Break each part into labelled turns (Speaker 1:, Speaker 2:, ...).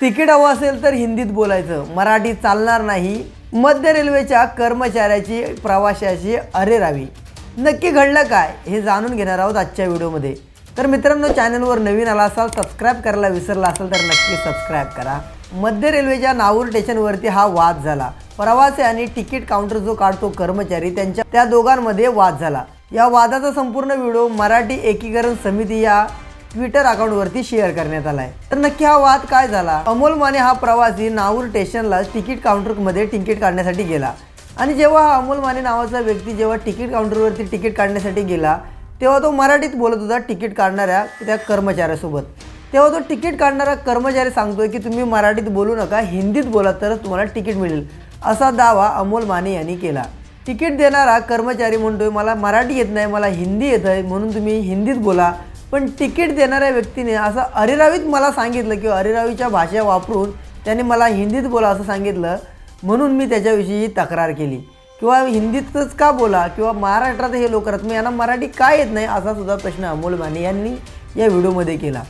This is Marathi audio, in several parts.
Speaker 1: तिकीट हवं असेल तर हिंदीत बोलायचं. मराठी चालणार नाही. मध्य रेल्वेच्या कर्मचाऱ्याची प्रवाशाची अरेरावी नक्की घडलं काय हे जाणून घेणार आहोत आजच्या व्हिडिओमध्ये. तर मित्रांनो चॅनलवर नवीन आला असाल सबस्क्राईब करायला विसरला असाल तर नक्की सबस्क्राईब करा. मध्य रेल्वेच्या नावूर स्टेशनवरती हा वाद झाला. प्रवासी आणि तिकीट काउंटर जो काढतो कर्मचारी त्यांच्या त्या दोघांमध्ये वाद झाला. या वादाचा संपूर्ण व्हिडिओ मराठी एकीकरण समिती या ट्विटर अकाउंटवरती शेअर करण्यात आला आहे तर नक्की हा वाद काय झाला? अमोल माने हा प्रवासी नाऊर स्टेशनला तिकीट काउंटरमध्ये तिकीट काढण्यासाठी गेला. आणि जेव्हा हा अमोल माने नावाचा व्यक्ती जेव्हा तिकीट काउंटरवरती तिकीट काढण्यासाठी गेला तेव्हा तो मराठीत बोलत होता तिकीट काढणाऱ्या त्या कर्मचाऱ्यासोबत. तेव्हा तो तिकीट काढणारा कर्मचारी सांगतोय की तुम्ही मराठीत बोलू नका हिंदीत बोला तरच तुम्हाला तिकीट मिळेल. असा दावा अमोल माने यांनी केला. तिकीट देणारा कर्मचारी म्हणतोय मला मराठी येत नाही मला हिंदी येत आहे म्हणून तुम्ही हिंदीत बोला. पण तिकीट देणाऱ्या व्यक्तीने असं अरेरावीत मला सांगितलं किंवा अरेरावीच्या भाषा वापरून त्याने मला हिंदीत बोला असं सांगितलं म्हणून मी त्याच्याविषयी तक्रार केली. किंवा हिंदीतच का बोला किंवा महाराष्ट्रात हे लोक राहतात मग यांना मराठी का येत नाही असा सुद्धा प्रश्न अमोल माने यांनी या व्हिडिओमध्ये केला.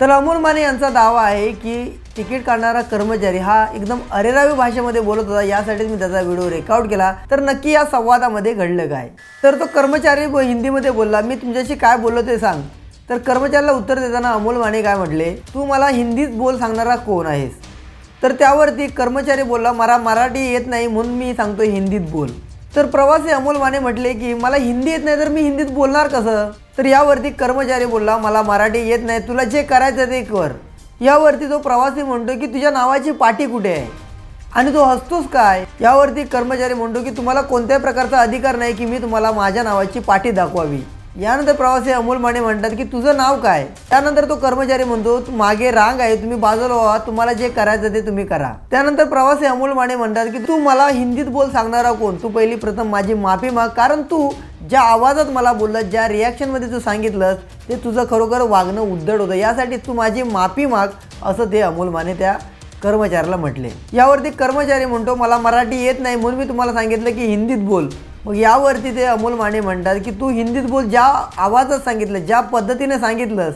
Speaker 1: तर अमोल माने यांचा दावा आहे की तिकीट काढणारा कर्मचारी हा एकदम अरेरावी भाषेमध्ये बोलत होता यासाठीच मी त्याचा व्हिडिओ रेकॉर्ड केला. तर नक्की या संवादामध्ये घडलं काय? तर तो कर्मचारी हिंदीमध्ये बोलला मी तुमच्याशी काय बोललो ते सांग. तर कर्मचाऱ्याला उत्तर देताना अमोल माने काय म्हटले? तू मला हिंदीत बोल सांगणारा कोण आहेस? तर त्यावरती कर्मचारी बोलला मला मराठी येत नाही म्हणून मी सांगतो हिंदीत बोल. तर प्रवासी अमोल माने म्हटले की मला हिंदी येत नाही तर मी हिंदीत बोलणार कसं? तर यावरती कर्मचारी बोलला मला मराठी येत नाही तुला जे करायचं ते कर. यावरती तो प्रवासी म्हणतो की तुझ्या नावाची पाटी कुठे आहे? आणि तो हसतोस काय? यावरती कर्मचारी म्हणतो की तुम्हाला कोणत्याही प्रकारचा अधिकार नाही की मी तुम्हाला माझ्या नावाची पाठी दाखवावी. यानंतर प्रवासी अमोल माने म्हणतात की तुझं नाव काय? त्यानंतर तो कर्मचारी म्हणतो मागे रांग आहे तुम्ही बाजूला व्हा तुम्हाला जे करायचं ते तुम्ही करा. त्यानंतर प्रवासी अमोल माने म्हणतात की तू मला हिंदीत बोल सांगणारा कोण? तू पहिली प्रथम माझी माफी माग कारण तू ज्या आवाजात मला बोललं ज्या रिॲक्शनमध्ये तू सांगितलंस ते तुझं खरोखर वागणं उद्धड होतं. यासाठी तू माझी माफी माग असं ते अमोल माने त्या कर्मचाऱ्याला म्हटले. यावरती कर्मचारी म्हणतो मला मराठी येत नाही म्हणून मी तुम्हाला सांगितलं की हिंदीत बोल. मग यावरती ते अमोल माने म्हणतात की तू हिंदीत बोल ज्या आवाजात सांगितलं ज्या पद्धतीने सांगितलंस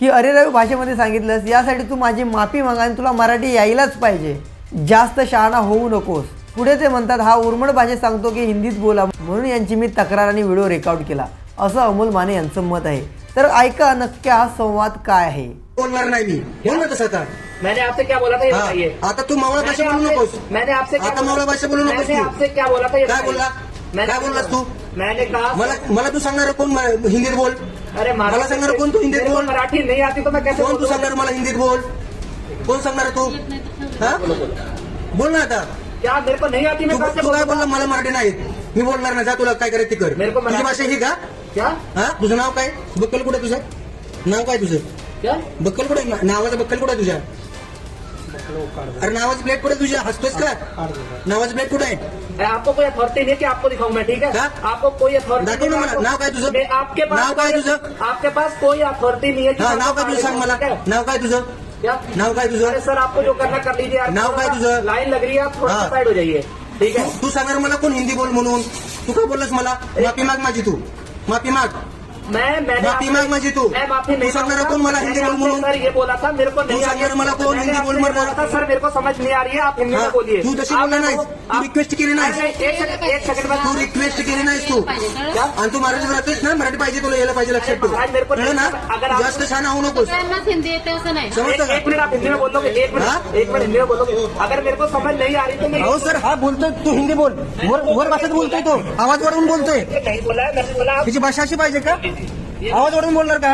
Speaker 1: की अरेरावी भाषेमध्ये सांगितलंस यासाठी तू माझी माफी माग आणि तुला मराठी यायलाच पाहिजे. जास्त शहाणा होऊ नकोस. पुढे ते म्हणतात हा उर्मड भाषेत सांगतो की हिंदीत बोला. म्हणून यांची मी तक्रार आणि व्हिडिओ रेकॉर्ड केला. असं अमोल माने यांचं मत आहे. तर ऐका नक्की हा संवाद काय आहे?
Speaker 2: बोलणार नाही मी. बोल ना तसं आता.
Speaker 3: मैंने आपसे क्या बोला था ये. बताइए?
Speaker 2: आता तू मावळा भाषा बोलू नकोस.
Speaker 3: मैंने आपसे क्या
Speaker 2: आता
Speaker 3: बोला-
Speaker 2: मावळा भाषा बोलू नकोस
Speaker 3: मैंने
Speaker 2: तू.
Speaker 3: आपसे क्या बोला था ये
Speaker 2: काय
Speaker 3: बताइए.
Speaker 2: बोलला?
Speaker 3: मैंने
Speaker 2: काय बोललास तू?
Speaker 3: मैंने कहा
Speaker 2: मला मला तू सांगणार कोण म- हिंदीत बोल?
Speaker 3: अरे
Speaker 2: मला सांगणार कोण तू हिंदीत
Speaker 3: मेरे को
Speaker 2: बोल?
Speaker 3: मराठी नहीं आती तो मैं कैसे
Speaker 2: कोण तू
Speaker 3: बोलूं?
Speaker 2: सांगणार मला हिंदीत बोल? कोण सांगणार तू? हा? बोल ना आता.
Speaker 3: क्या मेरे को नहीं आती
Speaker 2: तू
Speaker 3: मैं कैसे
Speaker 2: तू काय
Speaker 3: बोलूं?
Speaker 2: बोलला? मला मराठी नाही येत. मी बोलणार नाही. जा तुला काय करायचं ते कर.
Speaker 3: मेरे को
Speaker 2: तुझी
Speaker 3: मराठी-
Speaker 2: भाषा ही का?
Speaker 3: क्या?
Speaker 2: हा? तुझं नाव काय? बक्कल कुठे तुझं? नाव काय तुझं?
Speaker 3: क्या?
Speaker 2: बक्कल कुठे नावाचं बक्कल कुठे तुझ्या? अरे नावाची प्लेट कुठे तुझ्या? हसतोस का? नावाची प्लेट कुठे आहे?
Speaker 3: आपको कोई अथॉरिटी नहीं है कि आपको दिखाऊं मैं ठीक है? आपको कोई अथॉरिटी
Speaker 2: दाखव ना मला. नाव काय तुझं?
Speaker 3: आपके पास
Speaker 2: नाव काय
Speaker 3: कोई-
Speaker 2: तुझं?
Speaker 3: आपके पास कोई अथॉरिटी नहीं है कि
Speaker 2: हा नाव काय तुझं सांग मला? नाव काय तुझं?
Speaker 3: क्या
Speaker 2: नाव काय तुझं?
Speaker 3: अरे सर आपको जो करना कर लीजिए। यार
Speaker 2: नाव काय तुझं?
Speaker 3: लाइन लग रही है आप थोड़ा
Speaker 2: हाँ।
Speaker 3: साइड हो जाइए ठीक है?
Speaker 2: तू सांगणार मला कोण हिंदी बोल म्हणून. तू काय बोललास मला? माफी माग माझी तू. माफी माग.
Speaker 3: मैं मैंने
Speaker 2: माफ़ी
Speaker 3: आपसे-
Speaker 2: माग माझी तू.
Speaker 3: मैं माफ़ी
Speaker 2: तू
Speaker 3: नहीं
Speaker 2: सांगणार
Speaker 3: मांगूँगा।
Speaker 2: कोण मला हिंदी बोल म्हणून?
Speaker 3: सर ये बोला था मेरे को नहीं
Speaker 2: सांगणार
Speaker 3: आ रही है।
Speaker 2: मला कोण हिंदी बोल म्हणून?
Speaker 3: बोला था, सर मेरे को समझ नहीं आ रही है आप हिंदी
Speaker 2: हाँ,
Speaker 3: में बोलिए
Speaker 2: तू
Speaker 3: आप
Speaker 2: बोलला
Speaker 3: मेरे
Speaker 2: तू
Speaker 3: आप-
Speaker 2: request केली नाहीस.
Speaker 3: अरे, एक सेकंड एक सेकंड
Speaker 2: तू
Speaker 3: में
Speaker 2: रिक्वेस्ट केली नाहीस तू
Speaker 3: क्या
Speaker 2: आणि तू मराठी राहतोस ना मराठी पाहिजे तुला यायला पाहिजे लक्षात ठेव
Speaker 3: महाराज, मेरे को
Speaker 2: कळलं ना
Speaker 3: अगर आप-
Speaker 2: जास्त छान होऊ नकोस
Speaker 4: त्यांनाच हिंदी येते असं नाही
Speaker 2: समजतं
Speaker 3: एक, एक
Speaker 2: का
Speaker 3: मिनट आप हिंदी में बोलोगे एक
Speaker 2: हाँ?
Speaker 3: मिनट एक मिनट हिंदी में बोलोगे अगर मेरे को समझ नहीं आ रही तो मैं
Speaker 2: हो सर हा बोलतोय तू हिंदी बोल वर वर भाषेत बोलतोय तो आवाज़ वाढवून बोलतोय
Speaker 3: नहीं बोला है मैंने बोला आप
Speaker 2: तिची भाषा अशी पाहिजे का आवाज वाढवून बोलणार का?